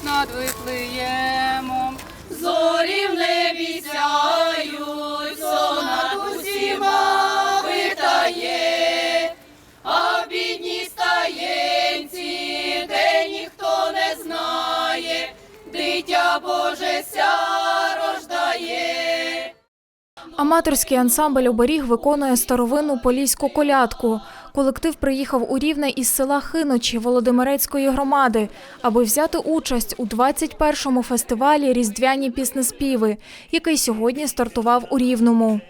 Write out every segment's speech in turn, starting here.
ніч над Вифлеємом. Зорі в небі сяють, сон над усіма витає, а в бідній стаєнці, де ніхто не знає, дитя Боже ся рождає. Аматорський ансамбль оберіг виконує старовинну поліську колядку. Колектив приїхав у Рівне із села Хиночі Володимирецької громади, аби взяти участь у 21-му фестивалі Різдвяні піснеспіви, який сьогодні стартував у Рівному.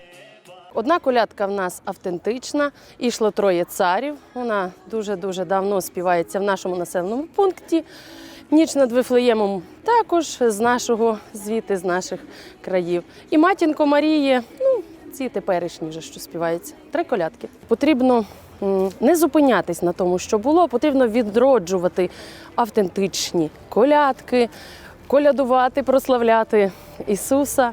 Одна колядка в нас автентична, ішло троє царів. Вона дуже-дуже давно співається в нашому населеному пункті. Ніч над Вифлеємом також з нашого звідти, з наших країв. І матінко Марії, ну, ці теперішні вже що співаються. Три колядки. Потрібно не зупинятись на тому, що було, потрібно відроджувати автентичні колядки, колядувати, прославляти Ісуса.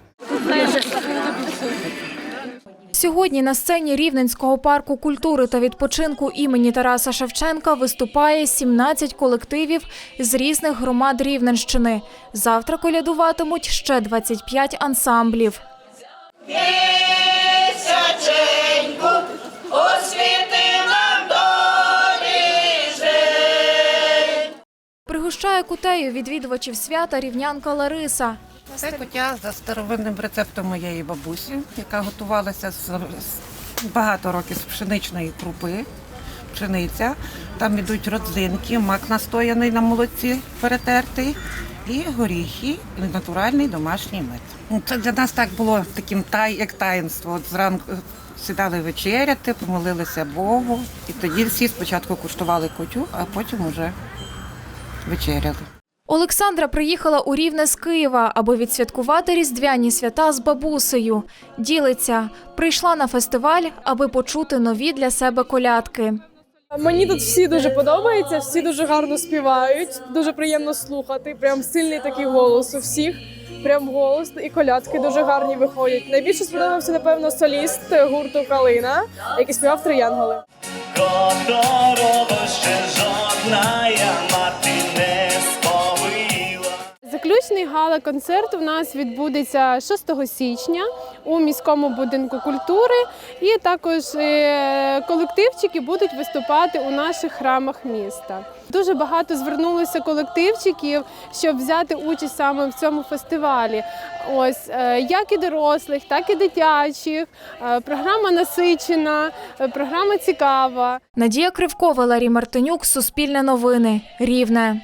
Сьогодні на сцені Рівненського парку культури та відпочинку імені Тараса Шевченка виступає 17 колективів з різних громад Рівненщини. Завтра колядуватимуть ще 25 ансамблів. Пригощає кутею відвідувачів свята рівнянка Лариса. Це куття за старовинним рецептом моєї бабусі, яка готувалася з, з багато років з пшеничної крупи, пшениця. Там ідуть родзинки, мак настояний на молоці перетертий, і горіхи, і натуральний домашній мед. Ну, Це для нас так було таким тай, як таїнство. От зранку е, сідали вечеряти, помолилися Богу, і тоді всі спочатку куштували кутю, а потім уже вечеряли. Олександра приїхала у Рівне з Києва, аби відсвяткувати різдвяні свята з бабусею. Ділиться, прийшла на фестиваль, аби почути нові для себе колядки. Мені тут всі дуже подобається, всі дуже гарно співають, дуже приємно слухати. Прям сильний такий голос у всіх. Прям голос і колядки дуже гарні виходять. Найбільше сподобався, напевно, соліст гурту Калина, який співав три янголи. Заключний гала-концерт у нас відбудеться 6 січня у міському будинку культури, і також е, колективчики будуть виступати у наших храмах міста. Дуже багато звернулося колективчиків, щоб взяти участь саме в цьому фестивалі. Ось е, як і дорослих, так і дитячих. Е, Програма насичена, програма цікава. Надія Кривкова, Ларі Мартинюк, Суспільне новини, Рівне.